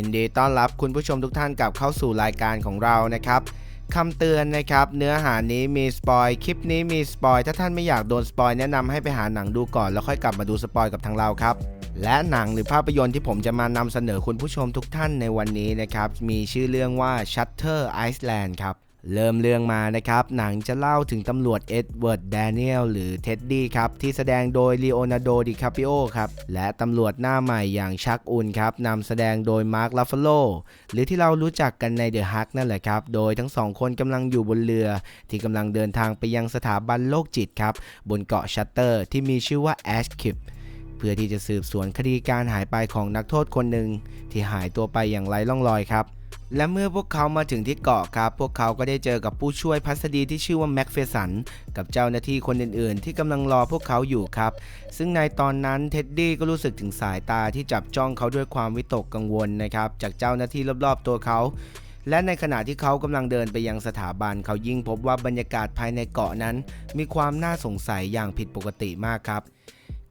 ยินดีต้อนรับคุณผู้ชมทุกท่านกลับเข้าสู่รายการของเรานะครับคำเตือนนะครับ เนื้อหานี้มีสปอยคลิปนี้มีสปอยถ้าท่านไม่อยากโดนสปอยแนะนำให้ไปหาหนังดูก่อนแล้วค่อยกลับมาดูสปอยกับทางเราครับ และหนังหรือภาพยนตร์ที่ผมจะมานำเสนอคุณผู้ชมทุกท่านในวันนี้นะครับมีชื่อเรื่องว่า Shutter Island ครับ เริ่มเรื่องมานะครับ หนังจะเล่าถึงตำรวจเอ็ดเวิร์ดแดเนียลหรือเท็ดดี้ครับ ที่แสดงโดยลีโอนาร์โดดิคาปิโอครับ และตำรวจหน้าใหม่อย่างชักอุนครับนำแสดงโดยมาร์คลาฟาโลหรือที่เรารู้จักกันในเดอะฮักนั่นแหละครับ โดยทั้งสองคนกำลังอยู่บนเรือ ที่กำลังเดินทางไปยังสถาบันโรคจิตครับ บนเกาะชัตเตอร์ที่มีชื่อว่าแอชคิปเพื่อที่จะสืบสวนคดีการหายไปของนักโทษคนหนึ่งที่หายตัวไปอย่างไร้ร่องรอยครับ และเมื่อพวกเขามาถึงที่เกาะครับ พวกเขาก็ได้เจอกับผู้ช่วยพัสดีที่ชื่อว่าแม็กเฟสัน กับเจ้าหน้าที่คนอื่นๆ ที่กำลังรอพวกเขาอยู่ครับ ซึ่งในตอนนั้นเท็ดดี้ก็รู้สึกถึงสายตาที่จับจ้องเขาด้วยความวิตกกังวลนะครับ จากเจ้าหน้าที่รอบๆตัวเขา และในขณะที่เขากำลังเดินไปยังสถาบัน เขายิ่งพบว่าบรรยากาศภายในเกาะนั้น มีความน่าสงสัยอย่างผิดปกติมากครับ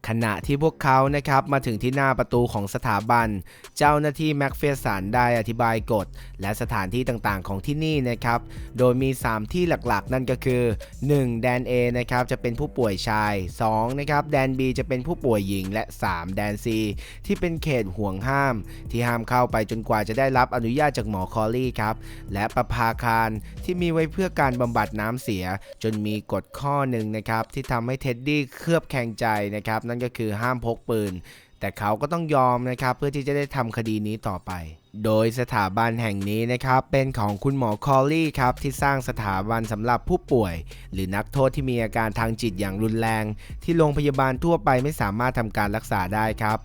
ขณะที่พวกเขานะครับมาถึงที่หน้าประตูของสถาบัน เจ้าหน้าที่แม็กเฟสันได้อธิบายกฎ และสถานที่ต่างๆของที่นี่นะครับ โดยมี 3 ที่หลักๆ นั่นก็คือ 1. แดน A นะครับจะเป็นผู้ป่วยชาย 2. นะครับแดน B จะเป็นผู้ป่วยหญิง และ 3. แดน C ที่เป็นเขตห่วงห้าม ที่ห้ามเข้าไปจนกว่าจะได้รับอนุญาตจากหมอคอลลี่ครับและประภาคารที่มีไว้เพื่อการบำบัดน้ำเสีย จนมีกฎข้อหนึ่งนะครับที่ทำให้เท็ดดี้เคลือบแคลงใจนะครับนั่นก็คือห้ามพกปืน แต่เขาก็ต้องยอมนะครับเพื่อที่จะได้ทำคดีนี้ต่อไป โดยสถาบันแห่งนี้นะครับเป็นของคุณหมอคอลลี่ครับที่สร้างสถาบันสำหรับผู้ป่วย หรือนักโทษที่มีอาการทางจิตอย่างรุนแรง ที่โรงพยาบาลทั่วไปไม่สามารถทำการรักษาได้ครับ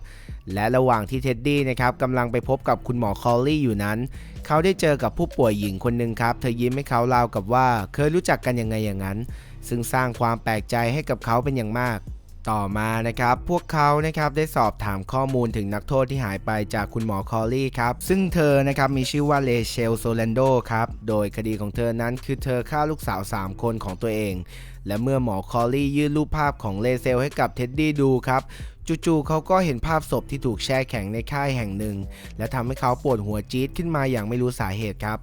และระหว่างที่เท็ดดี้นะครับกำลังไปพบกับคุณหมอคอลลี่อยู่นั้น เขาได้เจอกับผู้ป่วยหญิงคนหนึ่งครับ เธอยิ้มให้เขาราวกับว่า เคยรู้จักกันยังไงอย่างนั้น ซึ่งสร้างความแปลกใจให้กับเขาเป็นอย่างมาก ต่อมานะครับพวกเขานะครับได้สอบถามข้อมูลถึงนักโทษที่หายไปจากคุณหมอคอลลี่ครับซึ่งเธอนะครับมีชื่อว่าเลเชลโซเลนโดครับโดยคดีของเธอนั้นคือเธอฆ่าลูกสาว 3 คนของตัวเอง และเมื่อหมอคอลลี่ยื่นรูปภาพของเลเซลให้กับเท็ดดี้ดูครับจู่ๆเขาก็เห็นภาพศพที่ถูกแช่แข็งในค่ายแห่งหนึ่ง และทำให้เขาปวดหัวจี๊ดขึ้นมาอย่างไม่รู้สาเหตุครับ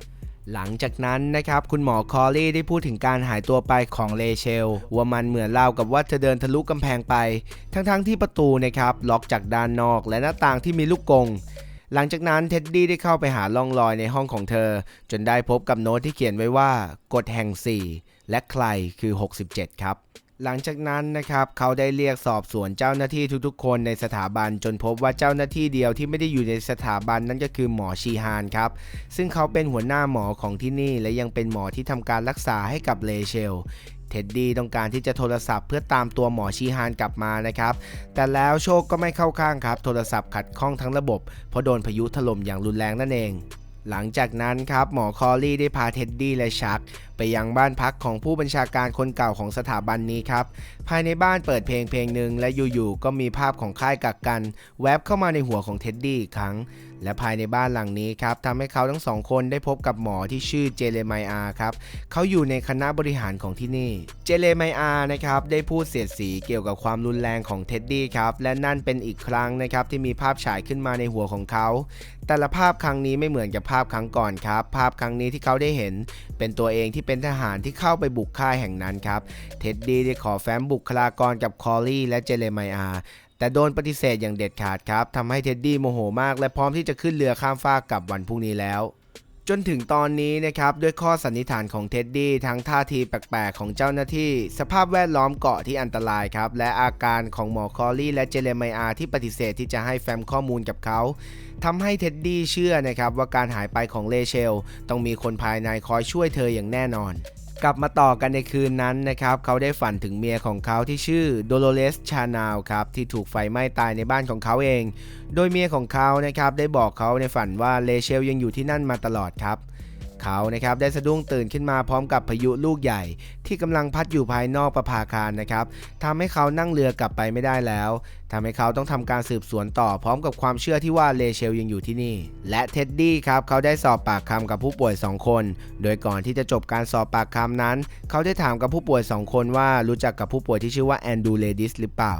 หลังจากนั้นนะครับคุณหมอคอลลี่ได้พูดถึงการหายตัวไปของเลเชล ว่ามันเหมือนเล่ากับว่าเธอเดินทะลุกำแพงไป ทั้งๆที่ประตูนะครับล็อกจากด้านนอกและหน้าต่างที่มีลูกกงหลังจากนั้นเท็ดดี้ได้เข้าไปหาล่องรอยในห้องของเธอ จนได้พบกับโน้ตที่เขียนไว้ว่ากฎแห่ง 4 และใครคือ 67 ครับ หลังจากนั้นนะครับเขาได้เรียกสอบสวนเจ้าหน้าที่ทุกๆ คนในสถาบันจนพบว่าเจ้าหน้าที่เดียวที่ไม่ได้อยู่ในสถาบันนั่นก็คือหมอชีฮานครับ ซึ่งเขาเป็นหัวหน้าหมอของที่นี่ และยังเป็นหมอที่ทำการรักษาให้กับเลเชลเท็ดดี้ต้องการที่จะโทรศัพท์เพื่อตามตัวหมอชีฮานกลับมานะครับ แต่แล้วโชคก็ไม่เข้าข้างครับ โทรศัพท์ขัดข้องทั้งระบบเพราะโดนพายุถล่มอย่างรุนแรงนั่นเอง หลังจากนั้นครับหมอคอลลี่ได้พาเท็ดดี้และชัก ไปยังบ้านพักของผู้บัญชาการคนเก่าของสถาบันนี้ครับ ภายในบ้านเปิดเพลงเพลงหนึ่งและอยู่ๆก็มีภาพของค่ายกักกัน แวบเข้ามาในหัวของเท็ดดี้อีกครั้ง และภายในบ้านหลังนี้ครับทำให้เขาทั้งสองคนได้พบกับหมอที่ชื่อเจเลไมอาครับเขาอยู่ในคณะบริหารของที่นี่ เจเลไมอานะครับได้พูดเสียดสีเกี่ยวกับความรุนแรงของเท็ดดี้ครับและนั่นเป็นอีกครั้งนะครับที่มีภาพฉายขึ้นมาในหัวของเขา แต่ละภาพครั้งนี้ไม่เหมือนกับภาพครั้งก่อนครับภาพครั้งนี้ที่เขาได้เห็น เป็นตัวเองที่เป็นทหารที่เข้าไปบุกค่ายแห่งนั้นครับเท็ดดี้ได้ขอแฟ้มบุคลากรกับคอลลี่และเจเลไมอา แต่โดนปฏิเสธอย่างเด็ดขาดครับทำให้เท็ดดี้โมโหมากและพร้อมที่จะขึ้นเรือข้ามฟากกลับวันพรุ่งนี้แล้ว จนถึงตอนนี้นะครับด้วยข้อสันนิษฐานของเท็ดดี้ทั้งท่าทีแปลกๆของเจ้าหน้าที่ สภาพแวดล้อมเกาะที่อันตรายครับ และอาการของหมอคอลลี่และเจเลไมอาที่ปฏิเสธที่จะให้แฟ้มข้อมูลกับเขาทำให้เท็ดดี้เชื่อนะครับว่าการหายไปของเลเชล ต้องมีคนภายในคอยช่วยเธออย่างแน่นอน กลับมาต่อกันในคืนนั้นนะครับ เขาได้ฝันถึงเมียของเขาที่ชื่อโดโลเรสชานาลครับ ที่ถูกไฟไหม้ตายในบ้านของเขาเอง โดยเมียของเขานะครับได้บอกเขาในฝันว่าเลเชลยังอยู่ที่นั่นมาตลอดครับ เขานะครับได้สะดุ้งตื่นขึ้นมาพร้อมกับพายุลูกใหญ่ ที่กำลังพัดอยู่ภายนอกประภาคารนะครับทำให้เขานั่งเรือกลับไปไม่ได้แล้วทำให้เขาต้องทำการสืบสวนต่อพร้อมกับความเชื่อที่ว่าเลเชลยังอยู่ที่นี่ และเท็ดดี้ครับเขาได้สอบปากคำกับผู้ป่วย 2 คน โดยก่อนที่จะจบการสอบปากคำนั้น เขาได้ถามกับผู้ป่วย 2 คนว่ารู้จักกับผู้ป่วยที่ชื่อว่าแอนดูเลดิสหรือเปล่า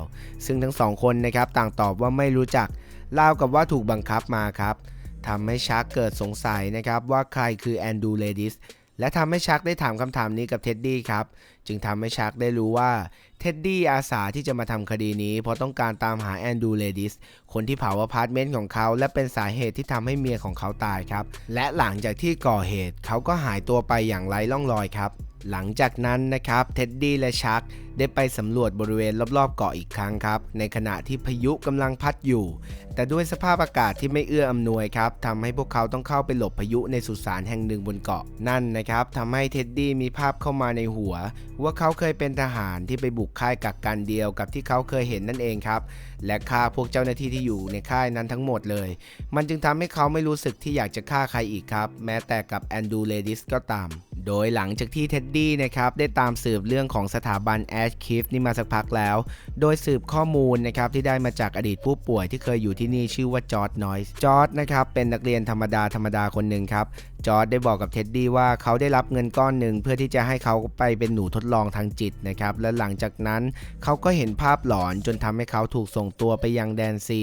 ซึ่งทั้งสองคนนะครับต่างตอบว่าไม่รู้จักราวกับว่าถูกบังคับมาครับ ทำให้ชักเกิดสงสัยนะครับว่าใครคือแอนดูเลดิสและทำให้ชักได้ถามคำถามนี้กับเท็ดดี้ครับ จึงทำให้ชักได้รู้ว่าเท็ดดี้อาสาที่จะมาทำคดีนี้เพราะต้องการตามหาแอนดูเลดิสคนที่เผาอพาร์ตเมนต์ของเขา และเป็นสาเหตุที่ทำให้เมียของเขาตายครับ และหลังจากที่ก่อเหตุเขาก็หายตัวไปอย่างไร้ร่องรอยครับ หลังจากนั้นนะครับเท็ดดี้และชักได้ไปสำรวจบริเวณรอบๆเกาะอีกครั้งครับ ในขณะที่พายุกำลังพัดอยู่ แต่ด้วยสภาพอากาศที่ไม่เอื้ออำนวยครับทำให้พวกเขาต้องเข้าไปหลบพายุในสุสานแห่งหนึ่งบนเกาะนั่นนะครับทำให้เท็ดดี้มีภาพเข้ามาในหัว ว่าเขาเคยเป็นทหารที่ไปบุกค่ายกักกันเดียวกับที่เขาเคยเห็นนั่นเองครับและฆ่าพวกเจ้าหน้าที่ที่อยู่ในค่ายนั้นทั้งหมดเลย มันจึงทำให้เขาไม่รู้สึกที่อยากจะฆ่าใครอีกครับ แม้แต่กับแอนดูเลดิสก็ตาม โดยหลังจากที่เท็ดดี้นะครับได้ตามสืบเรื่องของสถาบันแชคิฟนี่มาสักพักแล้ว โดยสืบข้อมูลนะครับที่ได้มาจากอดีตผู้ป่วยที่เคยอยู่ที่นี่ชื่อว่าจอร์ดนอยส์จอร์ดนะครับเป็นนักเรียนธรรมดาธรรมดาคนหนึ่งครับจอร์ดได้บอกกับเท็ดดี้ว่าเขาได้รับเงินก้อนหนึ่งเพื่อที่จะให้เขาไปเป็นหนูทดลองทางจิตนะครับและหลังจากนั้นเขาก็เห็นภาพหลอนจนทำให้เขาถูกส่งตัวไปยังแดนซี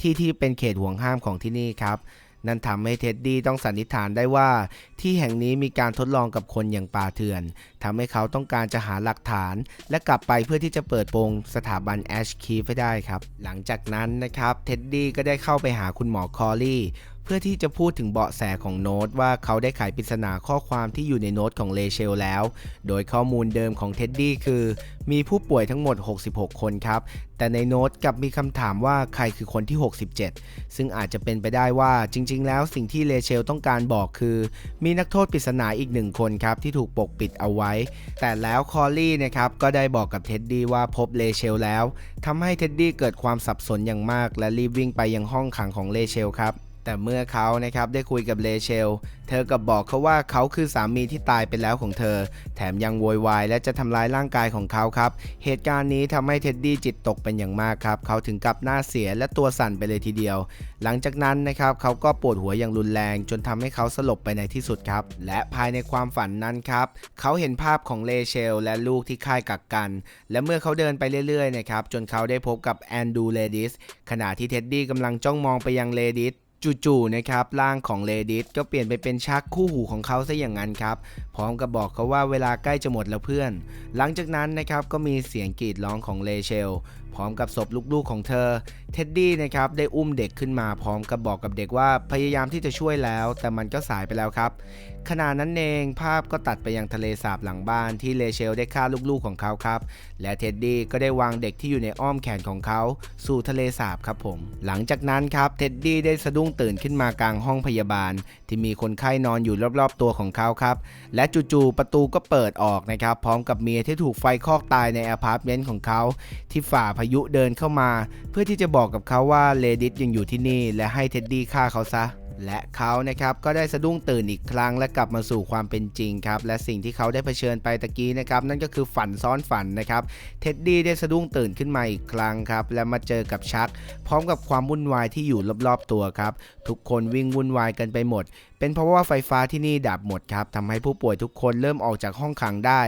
ที่ที่เป็นเขตห่วงห้ามของที่นี่ครับ นั่นทำให้เท็ดดี้ต้องสันนิษฐานได้ว่า ที่แห่งนี้มีการทดลองกับคนอย่างป่าเถื่อนทำให้เขาต้องการจะหาหลักฐาน และกลับไปเพื่อที่จะเปิดโปงสถาบันแอชคีฟให้ได้ครับ หลังจากนั้นนะครับเท็ดดี้ก็ได้เข้าไปหาคุณหมอคอลลี่ เพื่อที่จะพูดถึงเบาะแสของโน้ตว่าเขาได้ไขปริศนาข้อความที่อยู่ในโน้ตของเลเชลแล้ว โดยข้อมูลเดิมของเท็ดดี้คือ มีผู้ป่วยทั้งหมด 66 คนครับ แต่ในโน้ตกลับมีคำถามว่าใครคือคนที่ 67 ซึ่งอาจจะเป็นไปได้ว่าจริง ๆ แล้วสิ่งที่เลเชลต้องการบอกคือ มีนักโทษปริศนาอีกหนึ่งคนครับที่ถูกปกปิดเอาไว้ แต่แล้วคอลลี่นะครับก็ได้บอกกับเท็ดดี้ว่าพบเลเชลแล้วทำให้เท็ดดี้เกิดความสับสนอย่างมาก และรีบวิ่งไปยังห้องขังของเลเชลครับ แต่เมื่อเขานะครับได้คุยกับเลเชล เธอกับบอกเขาว่าเขาคือสามีที่ตายไปแล้วของเธอ แถมยังโวยวายและจะทำร้ายร่างกายของเขาครับ เหตุการณ์นี้ทำให้เท็ดดี้จิตตกเป็นอย่างมากครับ เขาถึงกับหน้าเสียและตัวสั่นไปเลยทีเดียว หลังจากนั้นนะครับเขาก็ปวดหัวอย่างรุนแรง จนทำให้เขาสลบไปในที่สุดครับ และภายในความฝันนั้นครับเขาเห็นภาพของเลเชล และลูกที่ค่ายกักกัน และเมื่อเขาเดินไปเรื่อยๆนะครับจนเขาได้พบกับแอนดูเลดิสขณะที่เท็ดดี้กำลังจ้องมองไปยังเลดิส จู่ๆนะครับร่างของเลดิสก็เปลี่ยนไปเป็นชักคู่หูของเขาซะอย่างนั้นครับพร้อมกับบอกเขาว่าเวลาใกล้จะหมดแล้วเพื่อน หลังจากนั้นนะครับก็มีเสียงกรีดร้องของเลเชล พร้อมกับศพลูกๆของเธอ เท็ดดี้นะครับได้อุ้มเด็กขึ้นมาพร้อมกับบอกกับเด็กว่าพยายามที่จะช่วยแล้ว แต่มันก็สายไปแล้วครับขณะนั้นเองภาพก็ตัดไปยังทะเลสาบหลังบ้านที่เลเชลได้ฆ่าลูกๆของเขาครับ และเท็ดดี้ก็ได้วางเด็กที่อยู่ในอ้อมแขนของเขา สู่ทะเลสาบครับผม หลังจากนั้นครับเท็ดดี้ได้สะดุ้งตื่นขึ้นมากลางห้องพยาบาล ที่มีคนไข้นอนอยู่รอบๆตัวของเขาครับ และจู่ๆประตูก็เปิดออกนะครับ พร้อมกับเมียที่ถูกไฟคลอกตายในอพาร์ตเมนต์ของเขา ที่ฝ่าพายุเดินเข้ามา เพื่อที่จะบอกกับเขาว่าเลดิสยังอยู่ที่นี่ และให้เท็ดดี้ฆ่าเขาซะ และเขานะครับก็ได้สะดุ้งตื่นอีกครั้ง และกลับมาสู่ความเป็นจริงครับ และสิ่งที่เขาได้เผชิญไปตะกี้นะครับนั่นก็คือฝันซ้อนฝันนะครับ เท็ดดี้ได้สะดุ้งตื่นขึ้นมาอีกครั้งครับ และมาเจอกับชัก พร้อมกับความวุ่นวายที่อยู่รอบๆตัวครับ ทุกคนวิ่งวุ่นวายกันไปหมด เป็นเพราะว่าไฟฟ้าที่นี่ดับหมดครับทำให้ผู้ป่วยทุกคนเริ่มออกจากห้องขังได้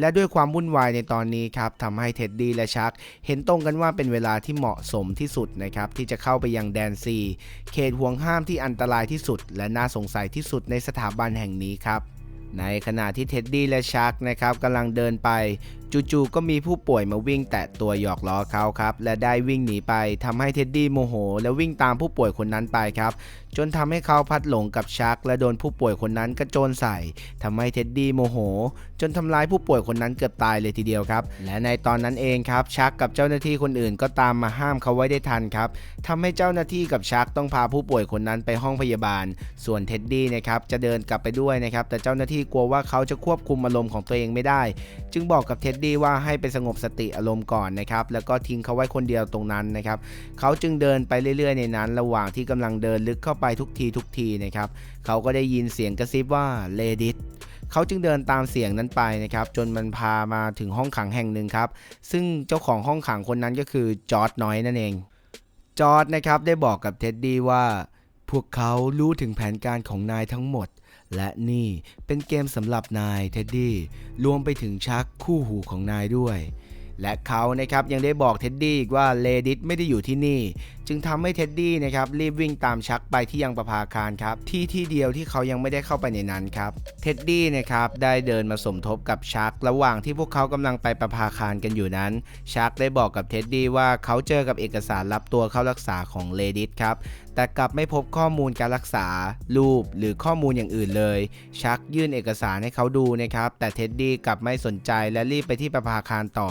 และด้วยความวุ่นวายในตอนนี้ครับทำให้เท็ดดี้และชัก เห็นตรงกันว่าเป็นเวลาที่เหมาะสมที่สุดนะครับที่จะเข้าไปยังแดนซีเขตห่วงห้ามที่อันตรายที่สุด และน่าสงสัยที่สุดในสถาบันแห่งนี้ครับในขณะที่เท็ดดี้และชักนะครับกำลังเดินไป จู่ๆก็มีผู้ป่วยมาวิ่งแตะตัวหยอกล้อเขาครับ และได้วิ่งหนีไปทำให้เท็ดดี้โมโห และวิ่งตามผู้ป่วยคนนั้นไปครับ จนทำให้เขาพัดหลงกับชัก และโดนผู้ป่วยคนนั้นกระโจนใส่ทำให้เท็ดดี้โมโห จนทำร้ายผู้ป่วยคนนั้นเกือบตายเลยทีเดียวครับ และในตอนนั้นเองครับชักกับเจ้าหน้าที่คนอื่นก็ตามมาห้ามเขาไว้ได้ทันครับทำให้เจ้าหน้าที่กับชักต้องพาผู้ป่วยคนนั้นไปห้องพยาบาล ส่วนเท็ดดี้นะครับจะเดินกลับไปด้วยนะครับแต่เจ้าหน้าที่กลัวว่าเขาจะควบคุมอารมณ์ของตัวเองไม่ได้ จึงบอกกับเท็ดดี้ว่าให้ไปสงบสติอารมณ์ก่อนนะครับแล้วก็ทิ้งเขาไว้คนเดียวตรงนั้นนะครับเขาจึงเดินไปเรื่อย ๆ ในนั้น ระหว่างที่กำลังเดินลึกเข้าไปทุกทีทุกทีนะครับเขาก็ได้ยินเสียงกระซิบว่าเลดิสเขาจึงเดินตามเสียงนั้นไปนะครับ จนมันพามาถึงห้องขังแห่งหนึ่งครับ ซึ่งเจ้าของห้องขังคนนั้นก็คือจอร์ดน้อยนั่นเอง จอร์ดนะครับได้บอกกับเท็ดดี้ว่า พวกเขารู้ถึงแผนการของนายทั้งหมด และนี่เป็นเกมสำหรับนายเท็ดดี้รวมไปถึงชักคู่หูของนายด้วย และเขานะครับยังได้บอกเท็ดดี้อีกว่าเลดิสไม่ได้อยู่ที่นี่ จึงทำให้เท็ดดี้นะครับรีบวิ่งตามชักไปที่ยังประภาคารครับที่ที่เดียวที่เขายังไม่ได้เข้าไปในนั้นครับเท็ดดี้นะครับได้เดินมาสมทบกับชัก ระหว่างที่พวกเขากำลังไปประภาคารกันอยู่นั้น ชักได้บอกกับเท็ดดี้ว่าเขาเจอกับเอกสารรับตัวเข้ารักษาของเลดิสครับแต่กลับไม่พบข้อมูลการรักษา รูปหรือข้อมูลอย่างอื่นเลย ชักยื่นเอกสารให้เขาดูนะครับแต่เท็ดดี้กลับไม่สนใจและรีบไปที่ประภาคารต่อ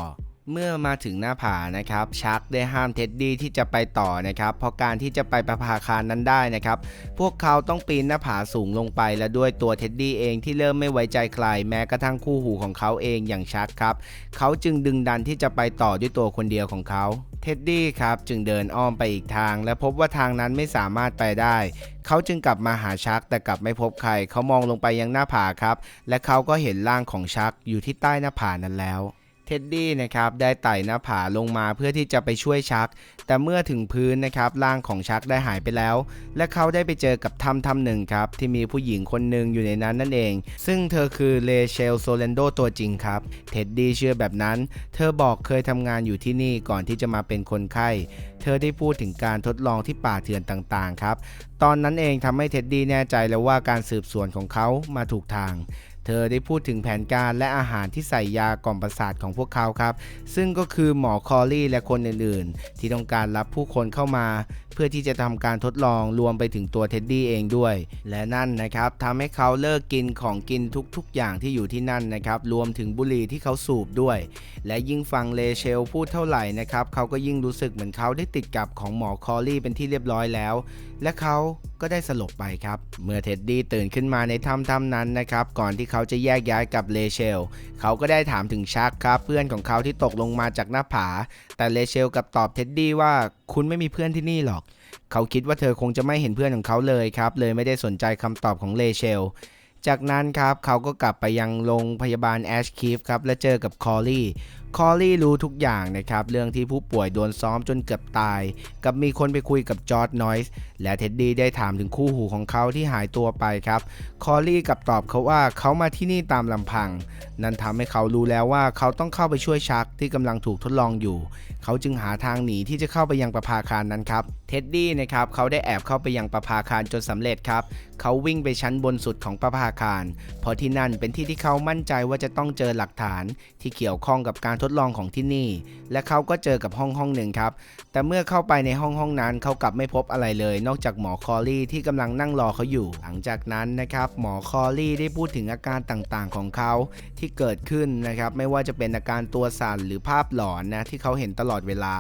เมื่อมาถึงหน้าผานะครับชักได้ห้ามเท็ดดี้ที่จะไปต่อนะครับ เพราะการที่จะไปประภาคารนั้นได้นะครับ พวกเขาต้องปีนหน้าผาสูงลงไป และด้วยตัวเท็ดดี้เองที่เริ่มไม่ไว้ใจใคร แม้กระทั่งคู่หูของเขาเองอย่างชักครับ เขาจึงดึงดันที่จะไปต่อด้วยตัวคนเดียวของเขาเท็ดดี้ครับจึงเดินอ้อมไปอีกทาง และพบว่าทางนั้นไม่สามารถไปได้ เขาจึงกลับมาหาชักแต่กลับไม่พบใคร เขามองลงไปยังหน้าผาครับ และเขาก็เห็นร่างของชักอยู่ที่ใต้หน้าผานั้นแล้ว เท็ดดี้นะครับได้ไต่หน้าผาลงมาเพื่อที่จะไปช่วยชัก แต่เมื่อถึงพื้นนะครับร่างของชักได้หายไปแล้ว และเขาได้ไปเจอกับถ้ำถ้ำหนึ่งครับที่มีผู้หญิงคนหนึ่งอยู่ในนั้นนั่นเอง ซึ่งเธอคือเลเชลโซเลนโดตัวจริงครับเท็ดดี้เชื่อแบบนั้น เธอบอกเคยทำงานอยู่ที่นี่ก่อนที่จะมาเป็นคนไข้ เธอได้พูดถึงการทดลองที่ป่าเถื่อนต่างๆครับตอนนั้นเองทำให้เท็ดดี้แน่ใจแล้วว่าการสืบสวนของเขามาถูกทาง เธอได้พูดถึงแผนการและอาหารที่ใส่ยากล่อมประสาทของพวกเขาครับ ซึ่งก็คือหมอคอรี่และคนอื่นๆ ที่ต้องการรับผู้คนเข้ามาเพื่อที่จะทำการทดลองรวมไปถึงตัวเท็ดดี้เองด้วย และนั่นนะครับทำให้เขาเลิกกินของกินทุกๆ อย่างที่อยู่ที่นั่นนะครับรวมถึงบุหรี่ที่เขาสูบด้วย และยิ่งฟังเลเชลพูดเท่าไหร่นะครับเขาก็ยิ่งรู้สึกเหมือนเขาได้ติดกับของหมอคอรี่เป็นที่เรียบร้อยแล้ว และเขาก็ได้สลบไปครับ เมื่อเท็ดดี้ตื่นขึ้นมาในถ้ำถ้ำนั้นนะครับ ก่อนที่เขาจะแยกย้ายกับเลเชล เขาก็ได้ถามถึงชักครับ เพื่อนของเขาที่ตกลงมาจากหน้าผา แต่เลเชลกับตอบเท็ดดี้ว่า คุณไม่มีเพื่อนที่นี่หรอก เขาคิดว่าเธอคงจะไม่เห็นเพื่อนของเขาเลยครับ เลยไม่ได้สนใจคำตอบของเลเชล จากนั้นครับเขาก็กลับไปยังโรงพยาบาลแอชคีฟครับและเจอกับคอลลี่ คอลี่รู้ทุกอย่างนะครับ เรื่องที่ผู้ป่วยโดนซ้อมจนเกือบตาย กับมีคนไปคุยกับจอร์ดนอยส์และเท็ดดี้ได้ถามถึงคู่หูของเขาที่หายตัวไปครับ คอลี่กับตอบเขาว่าเขามาที่นี่ตามลำพัง นั่นทำให้เขารู้แล้วว่าเขาต้องเข้าไปช่วยชักที่กำลังถูกทดลองอยู่ เขาจึงหาทางหนีที่จะเข้าไปยังประภาคารนั้นครับเท็ดดี้นะครับเขาได้แอบเข้าไปยังประภาคารจนสำเร็จครับ เขาวิ่งไปชั้นบนสุดของประภาคาร เพราะที่นั่นเป็นที่ที่เขามั่นใจว่าจะต้องเจอหลักฐานที่เกี่ยวข้องกับการทดลองของที่นี่ และเขาก็เจอกับห้องห้องหนึ่งครับ แต่เมื่อเข้าไปในห้องห้องนั้นเขากลับไม่พบอะไรเลย นอกจากหมอคอรี่ที่กำลังนั่งรอเขาอยู่ หลังจากนั้นนะครับหมอคอรี่ได้พูดถึงอาการต่างๆของเขาที่เกิดขึ้นนะครับไม่ว่าจะเป็นอาการตัวสั่นหรือภาพหลอนนะที่เขาเห็นตลอดเวลา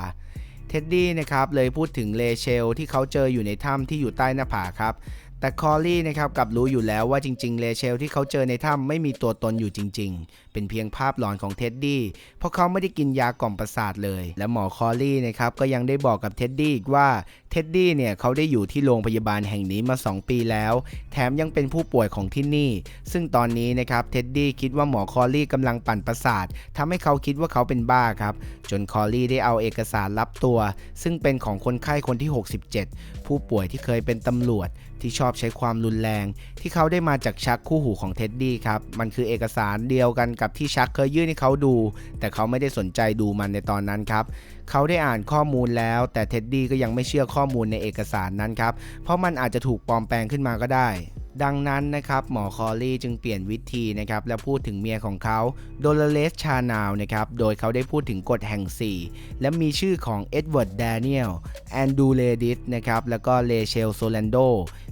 เท็ดดี้นะครับเลยพูดถึงเลเชลที่เขาเจออยู่ในถ้ำที่อยู่ใต้หน้าผาครับ แต่คอลลี่นะครับกลับรู้อยู่แล้วว่าจริงๆเลเชลที่เขาเจอในถ้ำไม่มีตัวตนอยู่จริงๆเป็นเพียงภาพหลอนของเท็ดดี้เพราะเขาไม่ได้กินยากล่อมประสาทเลย และหมอคอลลี่นะครับก็ยังได้บอกกับเท็ดดี้อีกว่าเท็ดดี้เนี่ยเขาได้อยู่ที่โรงพยาบาลแห่งนี้มา 2 ปีแล้ว แถมยังเป็นผู้ป่วยของที่นี่ ซึ่งตอนนี้นะครับเท็ดดี้คิดว่าหมอคอลลี่กำลังปั่นประสาททำให้เขาคิดว่าเขาเป็นบ้าครับ จนคอลลี่ได้เอาเอกสารรับตัว ซึ่งเป็นของคนไข้คนที่ 67 ผู้ป่วยที่เคยเป็นตำรวจที่ชอบใช้ความรุนแรง ที่เขาได้มาจากชักคู่หูของเท็ดดี้ครับ มันคือเอกสารเดียวกันกับที่ชักเคยยื่นให้เขาดู แต่เขาไม่ได้สนใจดูมันในตอนนั้นครับเขาได้อ่านข้อมูลแล้ว แต่เท็ดดี้ก็ยังไม่เชื่อข้อมูลในเอกสารนั้นครับเพราะมันอาจจะถูกปลอมแปลงขึ้นมาก็ได้ ดังนั้นนะครับหมอคอลี่จึงเปลี่ยนวิธีนะครับและพูดถึงเมียของเขาโดลเลสชานาวนะครับโดยเขาได้พูดถึงกฎแห่ง 4 และมีชื่อของเอ็ดเวิร์ดแดเนียลแอนดูเลดิสนะครับแล้วก็เลเชลโซแลนโด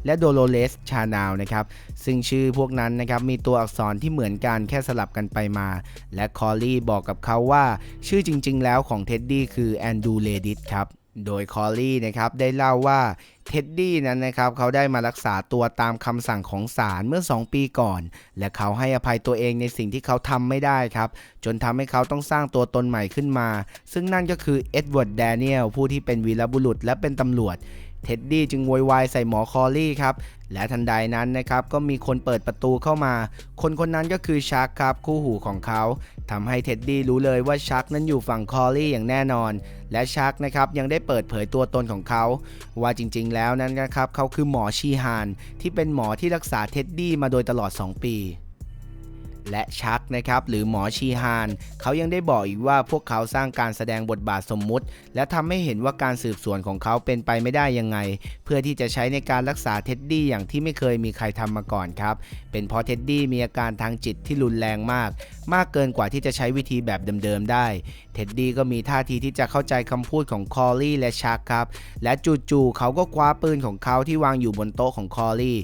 และโดโลเลสชานาวนะครับซึ่งชื่อพวกนั้นนะครับมีตัวอักษรที่เหมือนกันแค่สลับกันไปมา และคอลลี่บอกกับเขาว่า ชื่อจริง ๆ แล้วของเท็ดดี้คือแอนดูเลดิสครับ โดยคอลลี่นะครับได้เล่าว่าเท็ดดี้นั้นนะครับเขาได้มารักษาตัวตามคำสั่งของศาลเมื่อ 2 ปีก่อน และเขาให้อภัยตัวเองในสิ่งที่เขาทำไม่ได้ครับ จนทำให้เขาต้องสร้างตัวตนใหม่ขึ้นมา ซึ่งนั่นก็คือเอ็ดเวิร์ดแดเนียลผู้ที่เป็นวีรบุรุษและเป็นตำรวจ เท็ดดี้จึงโวยวายใส่หมอคอลลี่ครับ และทันใดนั้นนะครับก็มีคนเปิดประตูเข้ามา คนคนนั้นก็คือชักครับคู่หูของเขาทำให้เท็ดดี้รู้เลยว่าชักนั้นอยู่ฝั่งคอลลี่อย่างแน่นอน และชักนะครับยังได้เปิดเผยตัวตนของเขา ว่าจริงๆแล้วนั้นนะครับเขาคือหมอชีฮานที่เป็นหมอที่รักษาเท็ดดี้มาโดยตลอด 2 ปี และชักนะครับหรือหมอชีฮาน เขายังได้บอกอีกว่าพวกเขาสร้างการแสดงบทบาทสมมุติ และทำให้เห็นว่าการสืบสวนของเขาเป็นไปไม่ได้ยังไง เพื่อที่จะใช้ในการรักษาเท็ดดี้อย่างที่ไม่เคยมีใครทำมาก่อนครับ เป็นเพราะเท็ดดี้มีอาการทางจิตที่รุนแรงมาก มากเกินกว่าที่จะใช้วิธีแบบเดิมๆได้ เท็ดดี้ก็มีท่าทีที่จะเข้าใจคำพูดของคอลลี่และชักครับ และจู่ๆเขาก็คว้าปืนของเขาที่วางอยู่บนโต๊ะของคอลลี่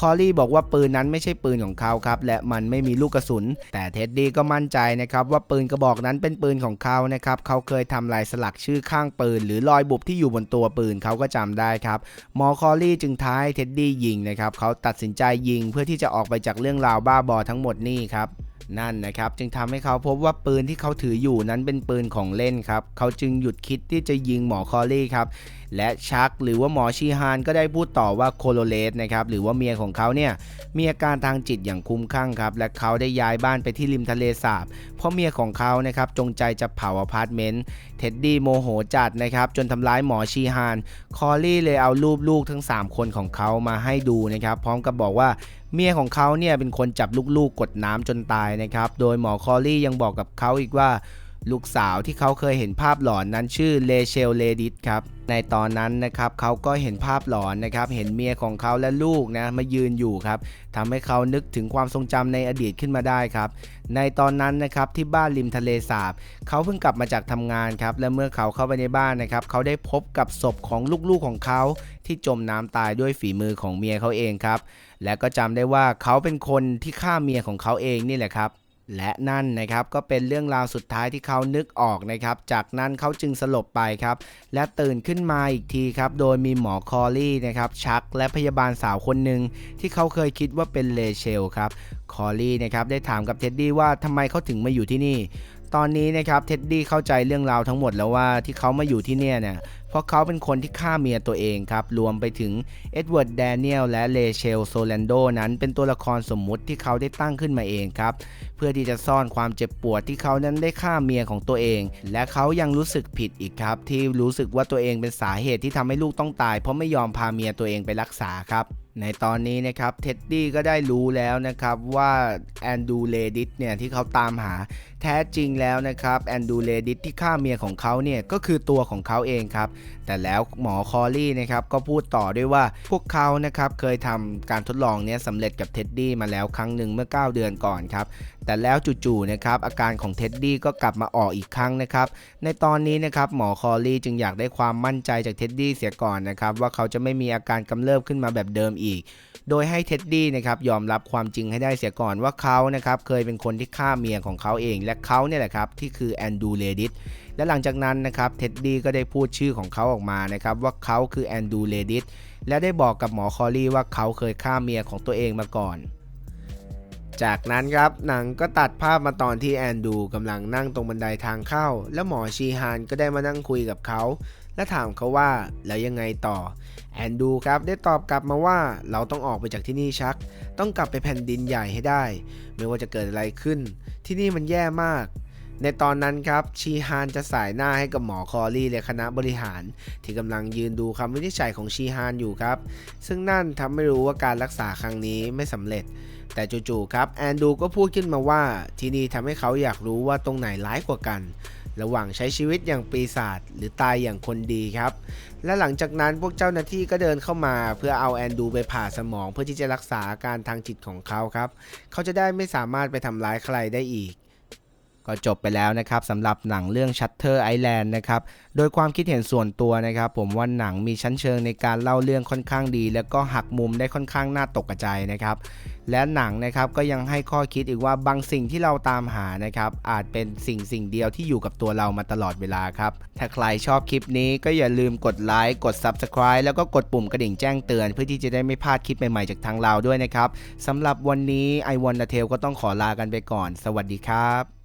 คอลลี่บอกว่าปืนนั้นไม่ใช่ปืนของเขาครับ และมันไม่มีลูกกระสุน แต่เท็ดดี้ก็มั่นใจนะครับว่าปืนกระบอกนั้นเป็นปืนของเขานะครับเขาเคยทำลายสลักชื่อข้างปืน หรือรอยบุบที่อยู่บนตัวปืนเขาก็จำได้ครับหมอคอลลี่จึงท้ายเท็ดดี้ยิงนะครับเขาตัดสินใจยิงเพื่อที่จะออกไปจากเรื่องราวบ้าบอทั้งหมดนี่ครับ นั่นนะครับจึงทำให้เขาพบว่าปืนที่เขาถืออยู่นั้นเป็นปืนของเล่นครับเขาจึงหยุดคิดที่จะยิงหมอคอลลี่ครับ และชักหรือว่าหมอชีฮานก็ได้พูดต่อว่าโคโลเลสนะครับหรือว่าเมียของเขาเนี่ยมีอาการทางจิตอย่างคุ้มข้างครับและเขาได้ย้ายบ้านไปที่ริมทะเลสาบ เพราะเมียของเขานะครับจงใจจะเผาอพาร์ตเมนต์เท็ดดี้โมโหจัดนะครับจนทำร้ายหมอชีฮานคอลลี่เลยเอารูปลูกทั้ง 3 คนของเขามาให้ดูนะครับพร้อมกับบอกว่าเมียของเขาเนี่ยเป็นคนจับลูกๆกดน้ำจนตายนะครับ โดยหมอคอลลี่ยังบอกกับเขาอีกว่า ลูกสาวที่เขาเคยเห็นภาพหลอนนั้นชื่อเลเชลเลดิสครับ ในตอนนั้นนะครับเขาก็เห็นภาพหลอนนะครับเห็นเมียของเขาและลูกนะมายืนอยู่ครับทำให้เขานึกถึงความทรงจำในอดีตขึ้นมาได้ครับในตอนนั้นนะครับที่บ้านริมทะเลสาบเขาเพิ่งกลับมาจากทำงานครับและเมื่อเขาเข้าไปในบ้านนะครับเขาได้พบกับศพของลูกๆของเขาที่จมน้ำตายด้วยฝีมือของเมียเขาเองครับและก็จำได้ว่าเขาเป็นคนที่ฆ่าเมียของเขาเองนี่แหละครับ และนั่นนะครับก็เป็นเรื่องราวสุดท้ายที่เขานึกออกนะครับ จากนั้นเขาจึงสลบไปครับ และตื่นขึ้นมาอีกทีครับ โดยมีหมอคอลลี่นะครับชักและพยาบาลสาวคนหนึ่งที่เขาเคยคิดว่าเป็นเลเชลครับคอลลี่นะครับได้ถามกับเท็ดดี้ว่าทำไมเขาถึงมาอยู่ที่นี่ ตอนนี้นะครับเท็ดดี้เข้าใจเรื่องราวทั้งหมดแล้วว่าที่เขามาอยู่ที่เนี่ยเนี่ย เพราะเขาเป็นคนที่ฆ่าเมียตัวเองครับ รวมไปถึงเอ็ดเวิร์ดแดเนียลและเลเชลโซแลนโดนั้นเป็นตัวละครสมมุติที่เขาได้ตั้งขึ้นมาเองครับ เพื่อที่จะซ่อนความเจ็บปวดที่เขานั้นได้ฆ่าเมียของตัวเอง และเขายังรู้สึกผิดอีกครับ ที่รู้สึกว่าตัวเองเป็นสาเหตุที่ทำให้ลูกต้องตาย เพราะไม่ยอมพาเมียตัวเองไปรักษาครับ ในตอนนี้นะครับเท็ดดี้ก็ได้รู้แล้วนะครับว่าแอนดูเลดิสเนี่ยที่เขาตามหาแท้จริงแล้วนะครับแอนดูเลดิสที่ฆ่าเมียของเขาเนี่ยก็คือตัวของเขาเองครับ แต่แล้วหมอคอลลี่นะครับก็พูดต่อด้วยว่าพวกเขานะครับเคยทำการทดลองนี้สำเร็จกับเท็ดดี้มาแล้วครั้งหนึ่งเมื่อ 9 เดือนก่อนครับแต่แล้วจู่ๆนะครับอาการของเท็ดดี้ก็กลับมาออกอีกครั้งนะครับในตอนนี้นะครับหมอคอลลี่จึงอยากได้ความมั่นใจจากเท็ดดี้เสียก่อนนะครับว่าเขาจะไม่มีอาการกำเริบขึ้นมาแบบเดิมอีก โดยให้เท็ดดี้นะครับยอมรับความจริงให้ได้เสียก่อนว่าเขานะครับเคยเป็นคนที่ฆ่าเมียของเขาเอง และเขาเนี่ยแหละครับที่คือแอนดูเลดิสและหลังจากนั้นนะครับเท็ดดี้ก็ได้พูดชื่อของเขาออกมานะครับว่าเขาคือแอนดูเลดิสและได้บอกกับหมอคอลลี่ว่าเขาเคยฆ่าเมียของตัวเองมาก่อน จากนั้นครับหนังก็ตัดภาพมาตอนที่แอนดูกำลังนั่งตรงบันไดทางเข้า แล้วหมอชีฮานก็ได้มานั่งคุยกับเขา และถามเขาว่าแล้วยังไงต่อ แอนดูครับได้ตอบกลับมาว่าเราต้องออกไปจากที่นี่ชัก ต้องกลับไปแผ่นดินใหญ่ให้ได้ ไม่ว่าจะเกิดอะไรขึ้น ที่นี่มันแย่มาก ในตอนนั้นครับชีฮานจะสายหน้าให้กับหมอคอรี่และคณะบริหาร ที่กำลังยืนดูคำวินิจฉัยของชีฮานอยู่ครับ ซึ่งนั่นทำให้รู้ว่าการรักษาครั้งนี้ไม่สำเร็จ แต่จู่ๆครับแอนดูก็พูดขึ้นมาว่าที่นี่ทำให้เขาอยากรู้ว่าตรงไหนร้ายกว่ากันระหว่างใช้ชีวิตอย่างปีศาจหรือตายอย่างคนดีครับ และหลังจากนั้นพวกเจ้าหน้าที่ก็เดินเข้ามา เพื่อเอาแอนดูไปผ่าสมองเพื่อที่จะรักษาอาการทางจิตของเขาครับ เขาจะได้ไม่สามารถไปทำร้ายใครได้อีก ก็จบไปแล้วนะครับสำหรับหนังเรื่อง Shutter Island นะครับ โดยความคิดเห็นส่วนตัวนะครับ ผมว่าหนังมีชั้นเชิงในการเล่าเรื่องค่อนข้างดี แล้วก็หักมุมได้ค่อนข้างน่าตกใจนะครับ และหนังนะครับก็ยังให้ข้อคิดอีกว่าบางสิ่งที่เราตามหานะครับอาจเป็นสิ่งสิ่งเดียวที่อยู่กับตัวเรามาตลอดเวลาครับ ถ้าใครชอบคลิปนี้ก็อย่าลืมกดไลค์กด Subscribe แล้วก็กดปุ่มกระดิ่งแจ้งเตือน เพื่อที่จะได้ไม่พลาดคลิปใหม่ๆจากทางเราด้วยนะครับสำหรับวันนี้ i w a n t a Tale ก็ต้องขอลากันไปก่อน สวัสดีครับ